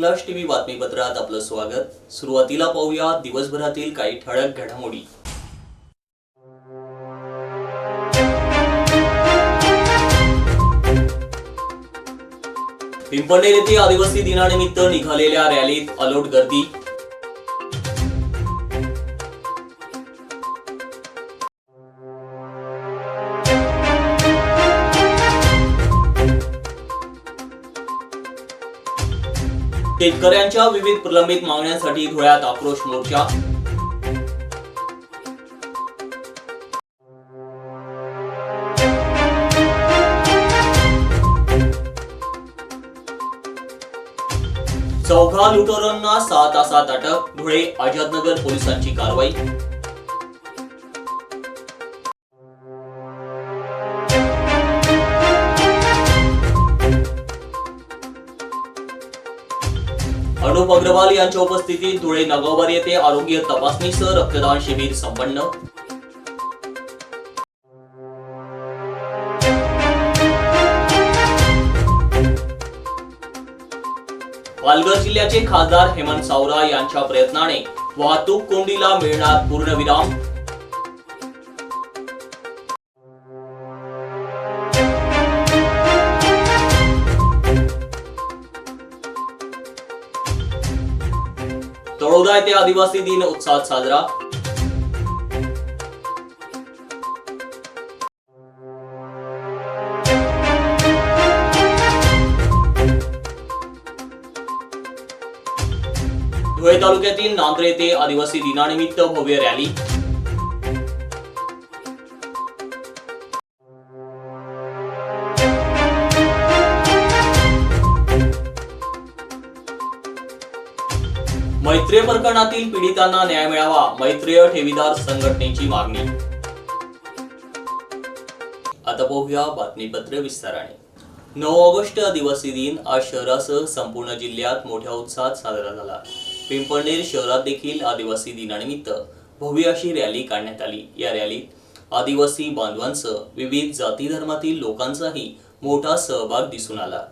नमस्कार टीव्ही बातमीपत्रात आपलं स्वागत. सुरुवातीला पाहूया दिवसभरातील काही ठळक घडामोडी. पिंपळनेर येथे आदिवासी दिनानिमित्त निघालेल्या रॅलीत अलोट गर्दी. शेतकऱ्यांच्या विविध प्रलंबित मागण्यांसाठी धुळ्यात आक्रोश मोर्चा. चौघा लुटोरांना सहा तासात अटक धुळे आझादनगर पोलिसांची कारवाई. अशोक अग्रवाल यांच्या उपस्थितीत धुळे नगावर येथे आरोग्य तपासणीसह रक्तदान शिबिर संपन्न. पालघर जिल्ह्याचे खासदार हेमंत सावरा यांच्या प्रयत्नाने वाहतूक कोंडीला मिळणार पूर्णविराम. तळोदा येथे आदिवासी दिन उत्साहात साजरा धुळे तालुक्यातील नांद्रे येथे आदिवासी दिनानिमित्त भव्य रॅली मैत्रीय प्रकरणातील पीडितांना न्याय मिळावा मैत्रीय ठेवीदार संघटनेची मागणी. आता पाहूया बातमीपत्र विस्ताराने. नऊ ऑगस्ट आदिवासी दिन आज शहरासह संपूर्ण जिल्ह्यात मोठ्या उत्साहात साजरा झाला. पिंपळनेर शहरात देखील आदिवासी दिनानिमित्त भव्य अशी रॅली काढण्यात आली. या रॅलीत आदिवासी बांधवांसह विविध जाती धर्मातील लोकांचाही मोठा सहभाग दिसून आला.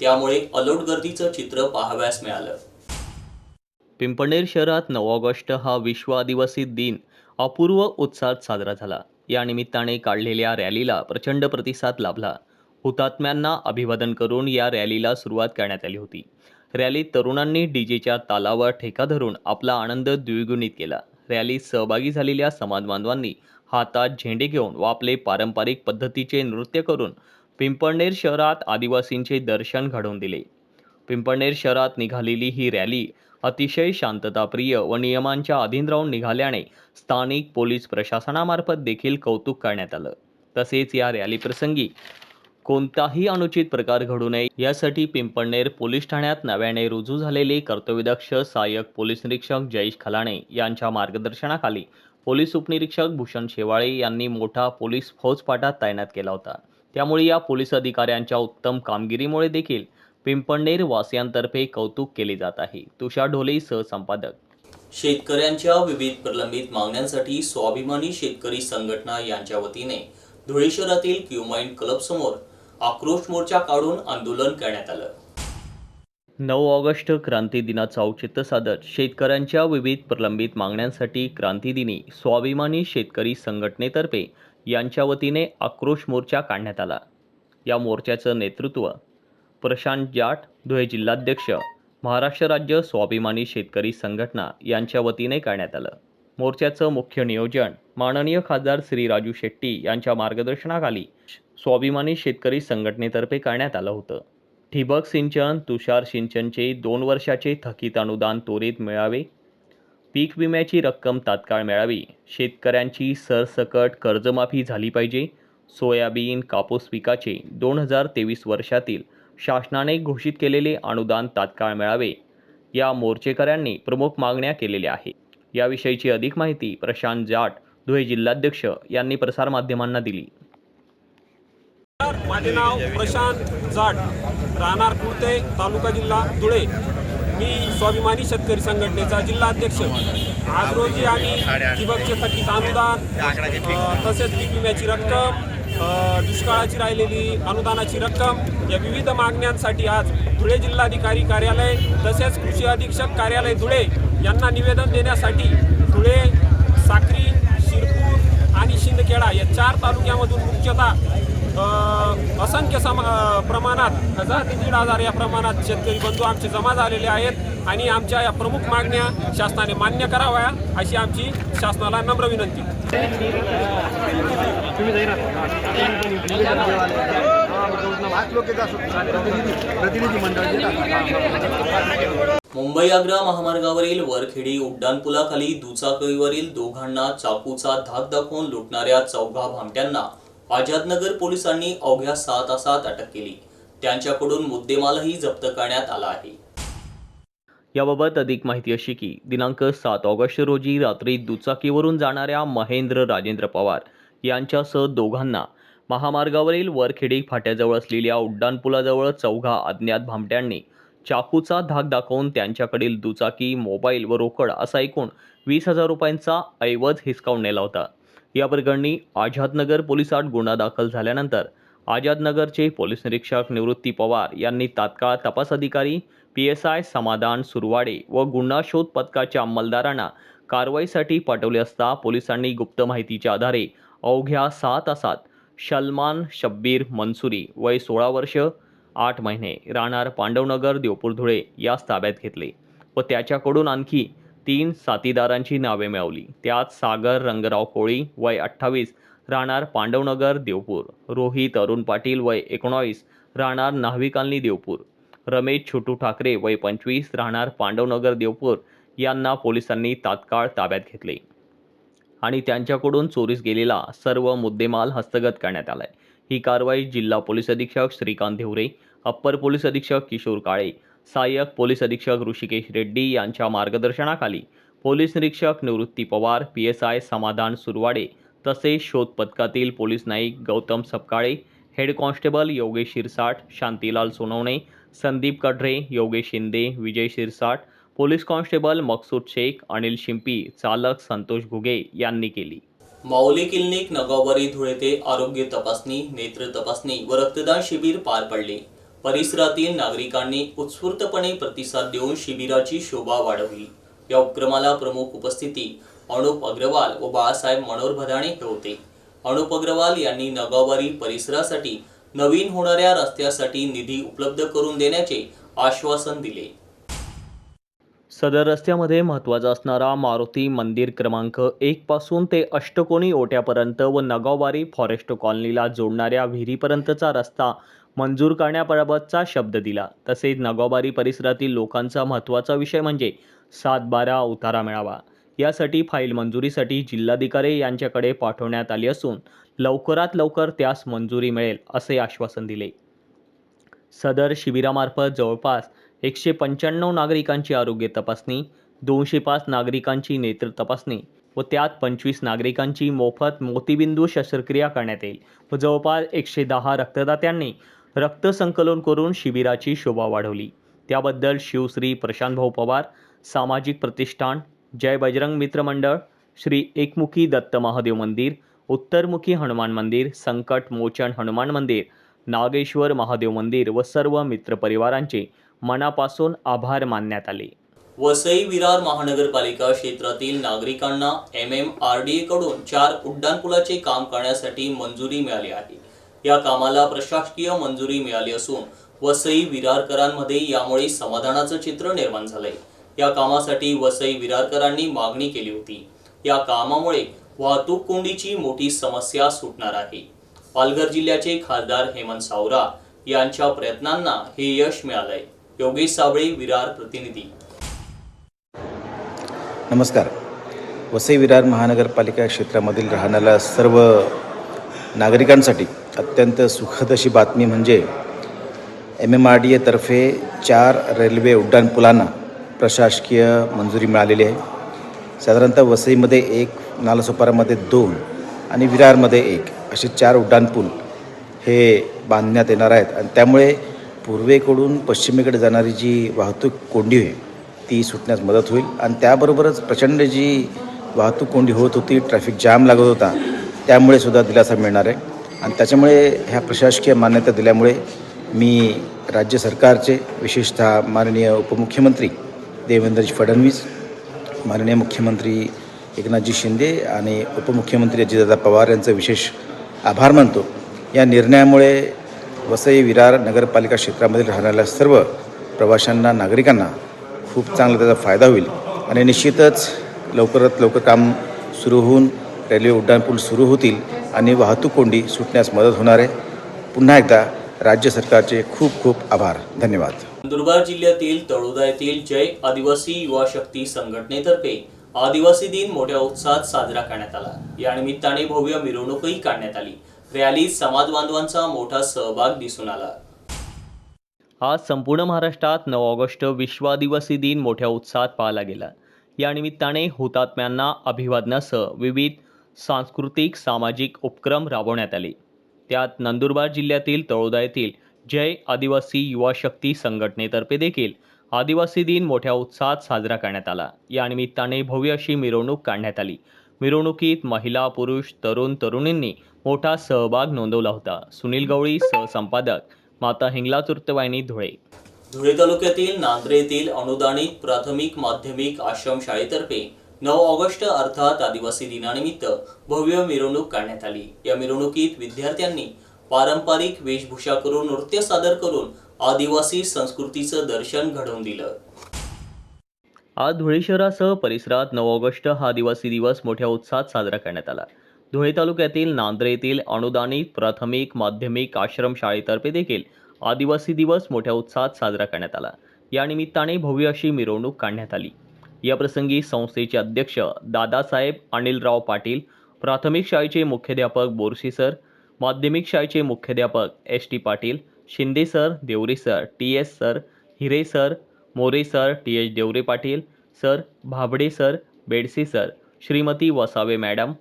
त्यामुळे अलोट गर्दीचं चित्र पाहाव्यास मिळालं. पिंपणेर शहरात नऊ ऑगस्ट हा विश्व आदिवासी दिन अपूर्व उत्साहात साजरा झाला. या निमित्ताने काढलेल्या रॅलीला प्रचंड प्रतिसाद लाभला. हुतात्म्यांना अभिवादन करून या रॅलीला सुरुवात करण्यात आली होती. रॅलीत तरुणांनी डीजेच्या तालावर ठेका धरून आपला आनंद द्विगुणित केला. रॅलीत सहभागी झालेल्या समाज बांधवांनी हातात झेंडे घेऊन व आपले पारंपरिक पद्धतीचे नृत्य करून पिंपळनेर शहरात आदिवासींचे दर्शन घडवून दिले. पिंपळनेर शहरात निघालेली ही रॅली अतिशय शांतताप्रिय व नियमांच्या अधीन राहून निघाल्याने स्थानिक पोलीस प्रशासनामार्फत देखील कौतुक करण्यात आलं. तसेच या रॅलीप्रसंगी कोणताही अनुचित प्रकार घडू नये यासाठी पिंपळनेर पोलीस ठाण्यात नव्याने रुजू झालेले कर्तव्यदक्ष सहाय्यक पोलीस निरीक्षक जयेश खलाणे यांच्या मार्गदर्शनाखाली पोलीस उपनिरीक्षक भूषण शेवाळे यांनी मोठा पोलीस फौजपाटा तैनात केला होता. त्यामुळे या पोलीस अधिकाऱ्यांच्या उत्तम कामगिरीमुळे देखील पिंपळनेर वासियांतर्फे कौतुक केले जात आहे. तुषार ढोले सहसंपादक. शेतकऱ्यांच्या विविध प्रलंबित मागण्यांसाठी स्वाभिमानी शेतकरी संघटना यांच्या वतीने धुळे शहरातील क्यूमाइंड क्लब समोर आक्रोश मोर्चा काढून आंदोलन करण्यात आलं. नऊ ऑगस्ट क्रांती दिनाचं औचित्य साधत शेतकऱ्यांच्या विविध प्रलंबित मागण्यांसाठी क्रांतीदिनी स्वाभिमानी शेतकरी संघटनेतर्फे यांच्या वतीने आक्रोश मोर्चा काढण्यात आला. या मोर्चाचं नेतृत्व प्रशांत जाट धुळे जिल्हाध्यक्ष महाराष्ट्र राज्य स्वाभिमानी शेतकरी संघटना यांच्या वतीने करण्यात आलं. मोर्चाचं मुख्य नियोजन माननीय खासदार श्री राजू शेट्टी यांच्या मार्गदर्शनाखाली स्वाभिमानी शेतकरी संघटनेतर्फे करण्यात आलं होतं. ठिबक सिंचन तुषार सिंचनचे दोन वर्षाचे थकीत अनुदान त्वरित मिळावे. पीक विम्याची रक्कम तात्काळ मिळावी. शेतकऱ्यांची सरसकट कर्जमाफी झाली पाहिजे. सोयाबीन कापूस पिकाचे दोन हजार तेवीस वर्षातील शासनाने घोषित केलेले अनुदान तात्काळ मिळावे. या मोर्चेकऱ्यांनी प्रमुख मागण्या केलेल्या आहेत. याविषयीची अधिक माहिती प्रशांत जाट धुळे जिल्हाध्यक्ष यांनी प्रसारमाध्यमांना दिली. माझे नाव प्रशांत जाट राहणार कुर्ते तालुका जिल्हा धुळे. मी स्वाभिमानी शेतकरी संघटनेचा जिल्हा अध्यक्ष आज रोजी आम्ही ठिबकचे थकीत अनुदान तसेच पीक विम्याची रक्कम दुष्काळाची राहिलेली अनुदानाची रक्कम या विविध मागण्यांसाठी आज धुळे जिल्हाधिकारी कार्यालय तसेच कृषी अधीक्षक कार्यालय धुळे यांना निवेदन देण्यासाठी धुळे साक्री शिरपूर आणि शिंदखेडा या चार तालुक्यामधून मुख्यतः असंख्य सम प्रमाणात हजार ते दीड हजार या प्रमाणात शेतकरी बंधू आमचे जमा झालेले आहेत आणि आमच्या या प्रमुख मागण्या शासनाने मान्य कराव्या अशी आमची शासनाला नम्र विनंती. मुंबई आग्रा महामार्गावरील वरखेडी उड्डाणपुलाखाली दुचाकीवरील दोघांना चाकूचा धाक दाखवून लुटणाऱ्या चौघा भामट्यांना आझादनगर पोलिसांनी अवघ्या सहा तासात अटक केली. त्यांच्याकडून मुद्देमालही जप्त करण्यात आला आहे. याबाबत अधिक माहिती अशी की दिनांक सात ऑगस्ट रोजी रात्री दुचाकीवरून जाणाऱ्या महेंद्र राजेंद्र पवार यांच्यासह दोघांना महामार्गावरील वरखेडी फाट्याजवळ असलेल्या उड्डाणपुलाजवळ चौघा अज्ञात भामट्यांनी चाकूचा धाक दाखवून त्यांच्याकडील दुचाकी मोबाईल व रोकड असा एकूण वीस हजार रुपयांचा ऐवज हिसकावून नेला होता. या प्रकरणी आझादनगर पोलिसात गुन्हा दाखल झाल्यानंतर आझादनगरचे पोलीस निरीक्षक निवृत्ती पवार यांनी तात्काळ तपास अधिकारी P S I Samadhan Surwade व गुन्हा शोध पथकाच्या अंमलदारांना कारवाईसाठी पाठवले असता पोलिसांनी गुप्त माहितीच्या आधारे अवघ्या सहा तासात सलमान शब्बीर मनसुरी वय सोळा वर्ष आठ महिने राहणार पांडवनगर देवपूर धुळे यास ताब्यात घेतले व त्याच्याकडून आणखी तीन साथीदारांची नावे मिळवली त्यात सागर रंगराव कोळी वय अठ्ठावीस राहणार पांडवनगर देवपूर. रोहित अरुण पाटील वय एकोणावीस राहणार न्हावी देवपूर. रमेश छोटू ठाकरे वय पंचवीस राहणार पांडवनगर देवपूर. यांना पोलिसांनी तात्काळ ताब्यात घेतले. आणि त्यांच्याकडून चोरीस गेलेला सर्व मुद्देमाल हस्तगत करण्यात आलाय. ही कारवाई जिल्हा पोलीस अधीक्षक श्रीकांत धेवरे अप्पर पोलीस अधीक्षक किशोर काळे सहाय्यक पोलीस अधीक्षक ऋषिकेश रेड्डी यांच्या मार्गदर्शनाखाली पोलीस निरीक्षक Nivrutti Pawar P S I Samadhan Surwade तसेच शोध पथकातील police Naik Gautam Sapkale head constable Yogesh Shirsat Shantilal Sonawane Sandeep Kadhare Yogesh Shinde Vijay Shirsat police constable Maqsood Shaikh Anil Shimpi चालक संतोष घुगे यांनी केली. माऊली क्लिनिक नगावरी धुळे ते आरोग्य तपासणी नेत्र तपासणी व रक्तदान शिबिर पार पडले. परिसरातील नागरिकांनी उत्स्फूर्तपणे प्रतिसाद देऊन शिबिराची शोभा वाढवली. या उपक्रमाला प्रमुख उपस्थिती अनुप अग्रवाल व बाळासाहेब मनोहर भदाणे हे होते. अनुप अग्रवाल यांनी नगावारी परिसरासाठी नवीन होणाऱ्या रस्त्यासाठी निधी उपलब्ध करून देण्याचे आश्वासन दिले. सदर रस्त्यामध्ये महत्त्वाचा असणारा मारुती मंदिर क्रमांक एक पासून ते अष्टकोनी ओट्यापर्यंत व नगावारी फॉरेस्ट कॉलनीला जोडणाऱ्या विहिरीपर्यंतचा रस्ता मंजूर करण्याबाबतचा शब्द दिला. तसेच नगावबारी परिसरातील लोकांचा महत्त्वाचा विषय म्हणजे सात बारा उतारा मिळावा. यासाठी फाईल मंजुरीसाठी जिल्हाधिकारी यांच्याकडे पाठवण्यात आली असून लवकरात लवकर त्यास मंजुरी मिळेल असे आश्वासन दिले. सदर शिबिरामार्फत जवळपास एकशे पंच्याण्णव नागरिकांची आरोग्य तपासणी दोनशे पाच नागरिकांची नेत्र तपासणी व त्यात पंचवीस नागरिकांची मोफत मोतीबिंदू शस्त्रक्रिया करण्यात येईल व जवळपास एकशे दहा रक्तदात्यांनी रक्त संकलन करून शिबिराची शोभा वाढवली. त्याबद्दल शिवश्री प्रशांतभाऊ पवार सामाजिक प्रतिष्ठान जय बजरंग मित्र मंडळ श्री एकमुखी दत्त महादेव मंदिर उत्तरमुखी हनुमान मंदिर संकट मोचन हनुमान मंदिर नागेश्वर महादेव मंदिर व सर्व मित्रपरिवारांचे मनापासून आभार मानण्यात आले. वसई विरार महानगरपालिका क्षेत्रातील नागरिकांना एम एम आर डी कडून चार उड्डाणपुलाचे काम करण्यासाठी मंजुरी मिळाली आहे. या कामाला प्रशासकीय मंजुरी मिळाली असून वसई विरारकरांमध्ये यामुळे समाधानाचं चित्र निर्माण झालंय. या कामासाठी वसई विरारकरांनी मागणी केली होती. या कामामुळे वाहतूक कोंडीची मोठी समस्या सुटणार आहे. पालघर जिल्ह्याचे खासदार हेमंत सावरा यांच्या प्रयत्नांना हे यश मिळालंय. योगेश साबळे विरार प्रतिनिधी. नमस्कार. वसई विरार महानगरपालिका क्षेत्रामधील राहणाऱ्या सर्व नागरिकांसाठी अत्यंत सुखद अशी बातमी म्हणजे एम एम आर डी एतर्फे चार रेल्वे उड्डाणपुलांना प्रशासकीय मंजुरी मिळालेली आहे. साधारणतः वसईमध्ये एक नालासोपारामध्ये दोन आणि विरारमध्ये एक असे चार उड्डाणपूल हे बांधण्यात येणार आहेत. आणि त्यामुळे पूर्वेकडून पश्चिमेकडे जाणारी जी वाहतूक कोंडी आहे ती सुटण्यास मदत होईल. आणि त्याबरोबरच प्रचंड जी वाहतूक कोंडी होत होती ट्रॅफिक जाम लागत होता त्यामुळे सुद्धा दिलासा मिळणार आहे. आणि त्याच्यामुळे ह्या प्रशासकीय मान्यता दिल्यामुळे मी राज्य सरकारचे विशेषतः माननीय उपमुख्यमंत्री देवेंद्रजी फडणवीस माननीय मुख्यमंत्री एकनाथजी शिंदे आणि उपमुख्यमंत्री अजितदादा पवार यांचं विशेष आभार मानतो. या निर्णयामुळे वसई विरार नगरपालिका क्षेत्रामध्ये राहणाऱ्या सर्व प्रवाशांना नागरिकांना खूप चांगला त्याचा फायदा होईल. आणि निश्चितच लवकरात लवकर काम सुरू होऊन रेल्वे उड्डाणपूल सुरू होतील आणि वाहतूक कोंडी सुटण्यास मदत होणार आहे. पुन्हा एकदा राज्य सरकारचे खूप खूप आभार. धन्यवाद. नंदुरबार जिल्ह्यातील तळोदा येथील जय आदिवासी युवा शक्ती संघटनेतर्फे आदिवासी दिन मोठ्या उत्साहात साजरा करण्यात आला. या निमित्ताने भव्य मिरवणूकही काढण्यात आली. रॅलीत समाज बांधवांचा मोठा सहभाग दिसून आला. आज संपूर्ण महाराष्ट्रात नऊ ऑगस्ट विश्व आदिवासी दिन मोठ्या उत्साहात पाळला गेला. या निमित्ताने हुतात्म्यांना अभिवादनासह विविध सांस्कृतिक सामाजिक उपक्रम राबवण्यात आले. त्यात नंदुरबार जिल्ह्यातील तळोदा येथील जय आदिवासी युवा शक्ती संघटनेतर्फे देखील आदिवासी दिन मोठ्या उत्साहात साजरा करण्यात आला. या निमित्ताने भव्य अशी मिरवणूक काढण्यात आली. मिरवणुकीत महिला पुरुष तरुण तरुणींनी मोठा सहभाग नोंदवला होता. सुनील गवळी सहसंपादक. माता हिंगला तृतीयवाहिनी धुळे. धुळे तालुक्यातील नांद्रे येथील अनुदानित प्राथमिक माध्यमिक आश्रम शाळेतर्फे नऊ ऑगस्ट अर्थात आदिवासी दिनानिमित्त भव्य मिरवणूक काढण्यात आली. या मिरवणुकीत विद्यार्थ्यांनी पारंपरिक वेशभूषा करून नृत्य सादर करून आदिवासी संस्कृतीचं दर्शन घडवून दिलं. आज धुळे शहरासह परिसरात नऊ ऑगस्ट हा आदिवासी दिवस मोठ्या उत्साहात साजरा करण्यात आला. धुळे तालुक्यातील नांद्रे येथील अनुदानित प्राथमिक माध्यमिक आश्रम शाळेतर्फे देखील आदिवासी दिवस मोठ्या उत्साहात साजरा करण्यात आला. या निमित्ताने भव्य अशी मिरवणूक काढण्यात आली. या प्रसंगी संस्थेचे अध्यक्ष दादासाहेब अनिलराव पाटील प्राथमिक शाळेचे मुख्याध्यापक बोरसी सर माध्यमिक शाळेचे मुख्याध्यापक S T Patil Shinde sir Deore sir T S sir Hire sir More sir T H Deore Patil sir Bhabde sir Bedse sir Shrimati Vasave madam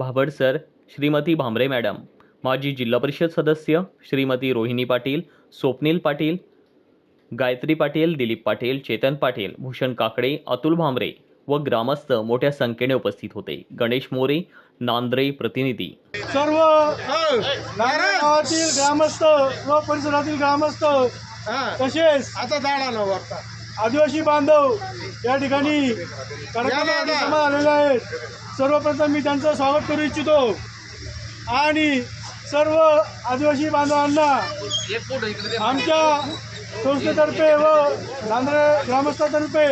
Bhabad sir Shrimati Bhambare madam. माजी जिल्हा परिषद सदस्य श्रीमती रोहिणी पाटील स्वप्नील पाटील गायत्री पाटील दिलीप पाटील चेतन पाटील भूषण काकडे अतुल भांबरे व ग्रामस्थ मोठ्या संख्येने उपस्थित होते. गणेश मोरे नांद्रे प्रतिनिधी. सर्व गावातील ग्रामस्थ व परिसरातील ग्रामस्थ तसेच आता आदिवासी बांधव या ठिकाणी कार्यक्रमासाठी जमा आलेले आहेत. सर्वप्रथम मी त्यांचं स्वागत करू इच्छितो. आणि सर्व आदिवासी बांधवांना आमच्या संस्थेतर्फे व नांदेड ग्रामस्थातर्फे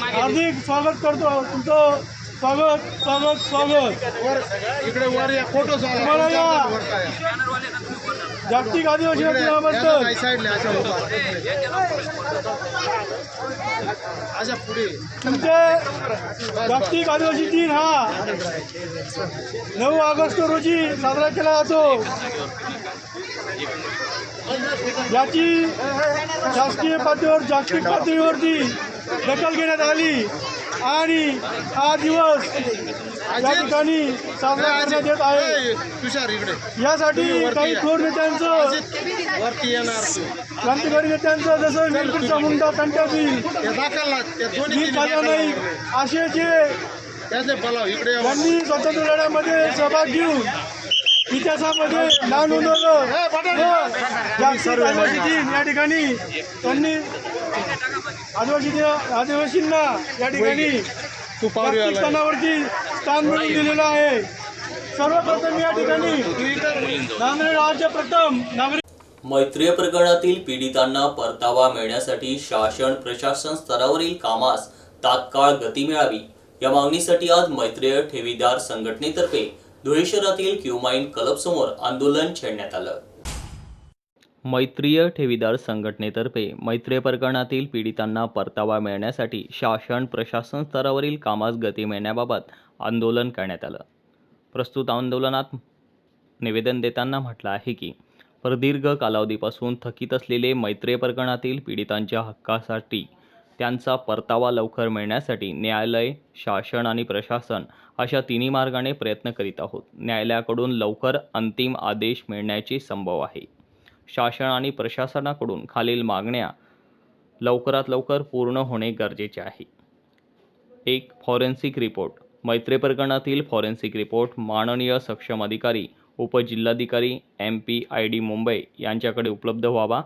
हार्दिक स्वागत करतो. तुमचं स्वागत स्वागत स्वागत. इकडे वर या. फोटो तुम्हाला या जागतिक आदिवासी दिनाबद्दल तुमचे जागतिक आदिवासी दिन हा. नऊ ऑगस्ट रोजी साजरा केला जातो. याची शासकीय पातळीवर जागतिक पातळीवरती दखल घेण्यात आली. आणि हा दिवस या ठिकाणी साजरा करण्यात येत आहे. तुषार इकडे. यासाठी काही थोर नेत्यांचं वरती येणार क्रांतिकारी नेत्यांचं जसं वीरबिरसा मुंडा कंटाबील दादा नाईक असे जे त्याचे पलाव इकडे या. यांनी स्वातंत्र्य लढ्यामध्ये सहभाग घेऊन इतिहासामध्ये नाव नोंदवलं. जागतिक आदिवासी दिन या ठिकाणी त्यांनी आदिवासी आदिवासींना या ठिकाणी जागतिक स्थानावरती स्थान मिळवून दिलेलं आहे. सर्वप्रथम या ठिकाणी नांदेड राज्य प्रथम नागरिक मैत्रीय प्रकरणातील पीडितांना परतावा मिळण्यासाठी शासन प्रशासन स्तरावरील कामास तात्काळ गती मिळावी. या मागणीसाठी आज मैत्रीय ठेवीदार संघटनेतर्फे धुळे शहरातील क्युमाइन क्लब समोर आंदोलन छेडण्यात आलं. मैत्रीय ठेवीदार संघटनेतर्फे मैत्रे प्रकरणातील पीडितांना परतावा मिळण्यासाठी शासन प्रशासन स्तरावरील कामास गती मिळण्याबाबत आंदोलन करण्यात आलं. प्रस्तुत आंदोलनात निवेदन देताना म्हटलं आहे की प्रदीर्घ कालावधीपासून थकीत असलेले मैत्रे प्रकरणातील पीडितांच्या हक्कासाठी त्यांचा परतावा लवकर मिळण्यासाठी न्यायालय शासन आणि प्रशासन अशा तिन्ही मार्गाने प्रयत्न करीत आहोत. न्यायालयाकडून लवकर अंतिम आदेश मिळण्याचे संभव आहे. शासन आणि प्रशासनाकडून खालील मागण्या लवकरात लवकर पूर्ण होणे गरजेचे आहे. एक फॉरेन्सिक रिपोर्ट. मैत्री प्रकरणातील फॉरेन्सिक रिपोर्ट माननीय सक्षम अधिकारी उपजिल्हाधिकारी M P I D Mumbai यांच्याकडे उपलब्ध व्हावा.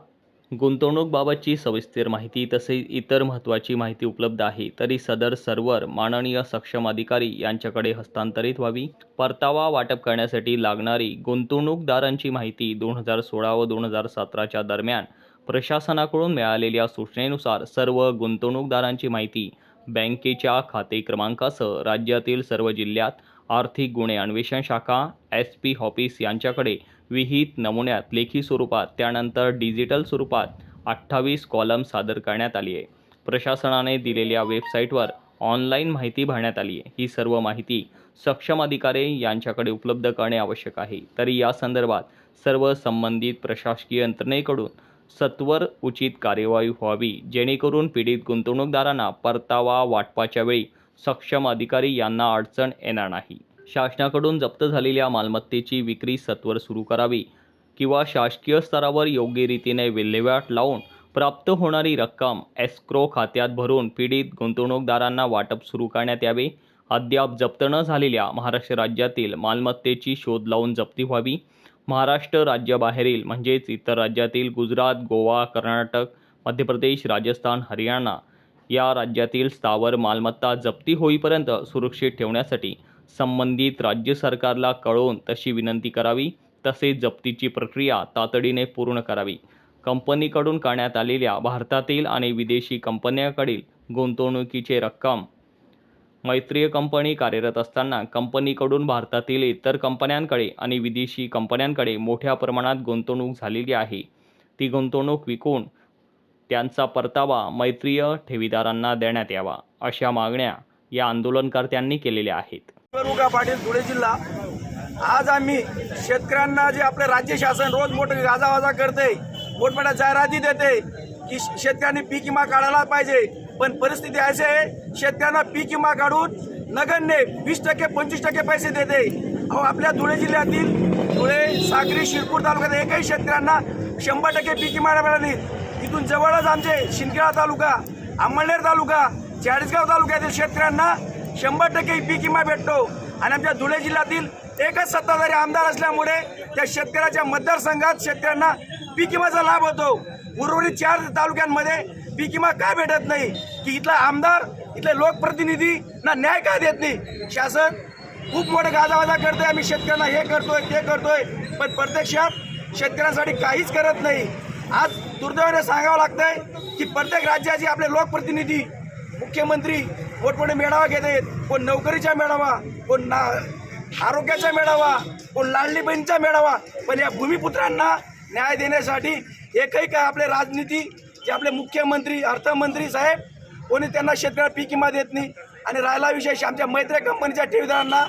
गुंतवणूकबाबतची सविस्तर माहिती तसेच इतर महत्त्वाची माहिती उपलब्ध आहे तरी सदर सर्व्हर माननीय सक्षम अधिकारी यांच्याकडे हस्तांतरित व्हावी. परतावा वाटप करण्यासाठी लागणारी गुंतवणूकदारांची माहिती दोन हजार सोळा व दोन हजार सतराच्या दरम्यान प्रशासनाकडून मिळालेल्या सूचनेनुसार सर्व गुंतवणूकदारांची माहिती बँकेच्या खाते क्रमांकासह राज्यातील सर्व जिल्ह्यात आर्थिक गुन्हे अन्वेषण शाखा एस पी ऑफिस यांच्याकडे विहित नमुन्यात लेखी स्वरूपात त्यानंतर डिजिटल स्वरूपात अठ्ठावीस कॉलम सादर करण्यात आली आहे. प्रशासनाने दिलेल्या वेबसाईटवर ऑनलाईन माहिती भरण्यात आली आहे. ही सर्व माहिती सक्षम अधिकारी यांच्याकडे उपलब्ध करणे आवश्यक आहे. तरी या संदर्भात सर्व संबंधित प्रशासकीय यंत्रणेकडून सत्वर उचित कार्यवाही व्हावी जेणेकरून पीडित गुंतवणूकदारांना परतावा वाटपाच्या वेळी सक्षम अधिकारी यांना अडचण येणार नाही. शासनाकडून जप्त झालेल्या मालमत्तेची विक्री सत्वर सुरू करावी किंवा शासकीय स्तरावर योग्य रीतीने विल्हेवाट लावून प्राप्त होणारी रक्कम एस्क्रो खात्यात भरून पीडित गुंतवणूकदारांना वाटप सुरू करण्यात यावे. अद्याप जप्त न झालेल्या महाराष्ट्र राज्यातील मालमत्तेची शोध लावून जप्ती व्हावी. महाराष्ट्र राज्याबाहेरील म्हणजेच इतर राज्यातील गुजरात गोवा कर्नाटक मध्य प्रदेश राजस्थान हरियाणा या राज्यातील स्थावर मालमत्ता जप्ती होईपर्यंत सुरक्षित ठेवण्यासाठी संबंधित राज्य सरकारला कळवून तशी विनंती करावी तसेच जप्तीची प्रक्रिया तातडीने पूर्ण करावी. कंपनीकडून करण्यात आलेल्या भारतातील आणि विदेशी कंपन्यांकडील गुंतवणुकीचे रक्कम. मैत्रीय कंपनी कार्यरत असताना कंपनीकडून भारतातील इतर कंपन्यांकडे आणि विदेशी कंपन्यांकडे मोठ्या प्रमाणात गुंतवणूक झालेली आहे. ती गुंतवणूक विकून त्यांचा परतावा मैत्रीय ठेवीदारांना देण्यात यावा अशा मागण्या या आंदोलनकर्त्यांनी केलेल्या आहेत. रुका पाटील धुळे जिल्हा. आज आम्ही शेतकऱ्यांना जे आपलं राज्य शासन रोज मोठं गाजावाजा करते मोठमोठ्या जाहिराती देते की शेतकऱ्यांनी पीक विमा काढायला पाहिजे. पण परिस्थिती अशी आहे शेतकऱ्यांना पीक विमा काढून नगण्य वीस टक्के पंचवीस टक्के पैसे देते अहो आपल्या धुळे जिल्ह्यातील धुळे साक्री शिरपूर तालुक्यात एकही शेतकऱ्यांना शंभर टक्के पीक विमा मिळाली इथून जवळच आमचे शिंदखेडा तालुका अंमळनेर तालुका चाळीसगाव तालुक्यातील शेतकऱ्यांना शंभर टक्के पीक विमा भेटतो. आणि आमच्या धुळे जिल्ह्यातील एकच सत्ताधारी आमदार असल्यामुळे त्या शेतकऱ्याच्या मतदारसंघात शेतकऱ्यांना पीक विमाचा लाभ होतो. उर्वरित चार तालुक्यांमध्ये पीक विमा का भेटत नाही? की इथला आमदार इथले लोकप्रतिनिधी ना न्याय का देत नाही? शासन खूप मोठं गाजावाजा करतोय. आम्ही शेतकऱ्यांना हे करतोय ते करतोय. पण प्रत्यक्षात शेतकऱ्यांसाठी काहीच करत नाही. आज दुर्दैवाने सांगावं लागतंय की प्रत्येक राज्याचे आपले लोकप्रतिनिधी मुख्यमंत्री मोठमोठे मेळावा घेत? आहेत कोण नोकरीचा मेळावा कोण ना आरोग्याचा मेळावा कोण लाडली बहिणीचा मेळावा. पण या भूमिपुत्रांना न्याय देण्यासाठी एकही काय आपले राजनीती जे आपले मुख्यमंत्री अर्थमंत्री साहेब कोणी त्यांना शेतकऱ्याला पीक विमा देत नाही. आणि राहिला विशेष आमच्या मैत्री कंपनीच्या ठेवीदारांना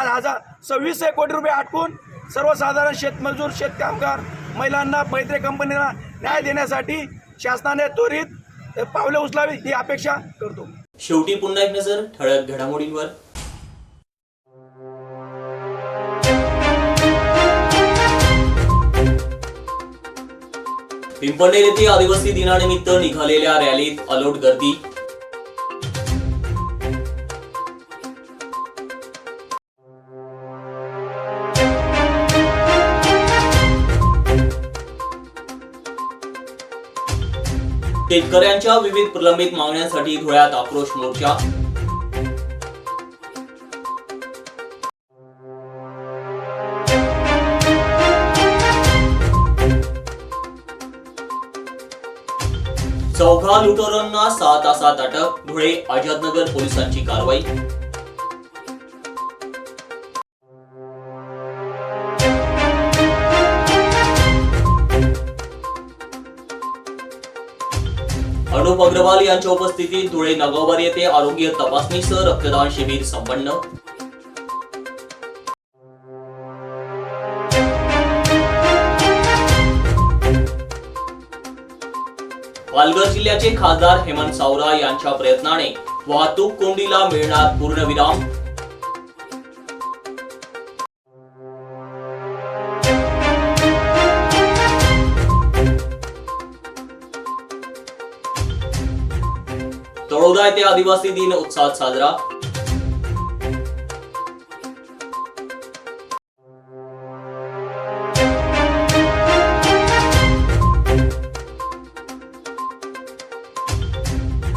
आज हजार सव्वीसशे कोटी रुपये आटकून सर्वसाधारण शेतमजूर शेतकामगार महिलांना मैत्री कंपनीला न्याय देण्यासाठी शासनाने त्वरित पावले उचलावी ही अपेक्षा करतो. शेवटी पुन्हा एक नजर ठळक घडामोडींवर. पिंपळनेर येथे आदिवासी दिनानिमित्त निघालेल्या रॅलीत अलोट गर्दी. शेतकऱ्यांच्या विविध प्रलंबित मागण्यांसाठी धुळ्यात आक्रोश मोर्चा. चौघा लुटोरांना सहा तासात अटक धुळे आझादनगर पोलिसांची कारवाई. अनुप अग्रवाल यांच्या उपस्थितीत धुळे नगावर येथे आरोग्य तपासणीसह रक्तदान शिबिर संपन्न. पालघर जिल्ह्याचे खासदार हेमंत सावरा यांच्या प्रयत्नाने वाहतूक कोंडीला मिळणार पूर्णविराम. પંચાયતે આદિવાસી દિન ઉત્સાહ સાજરા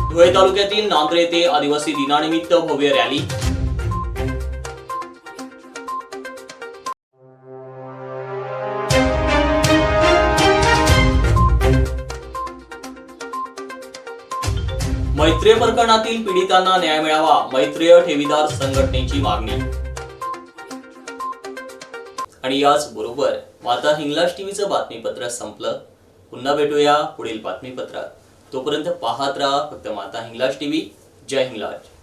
ધોળે તાલુક્યાतील नांद्रे येथे आदिवासी दिनानिमित्त भव्य रॅली मैत्रेय प्रकरणातील पीडितांना न्याय मिळावा मैत्रेय ठेवीदार संघटनेची मागणी. आणि याच बरोबर माता हिंगलाज टीव्हीचं बातमीपत्र संपलं. पुन्हा भेटूया पुढील बातमीपत्रात. तोपर्यंत पाहत राहा फक्त माता हिंगलाज टीव्ही. जय हिंगलाज.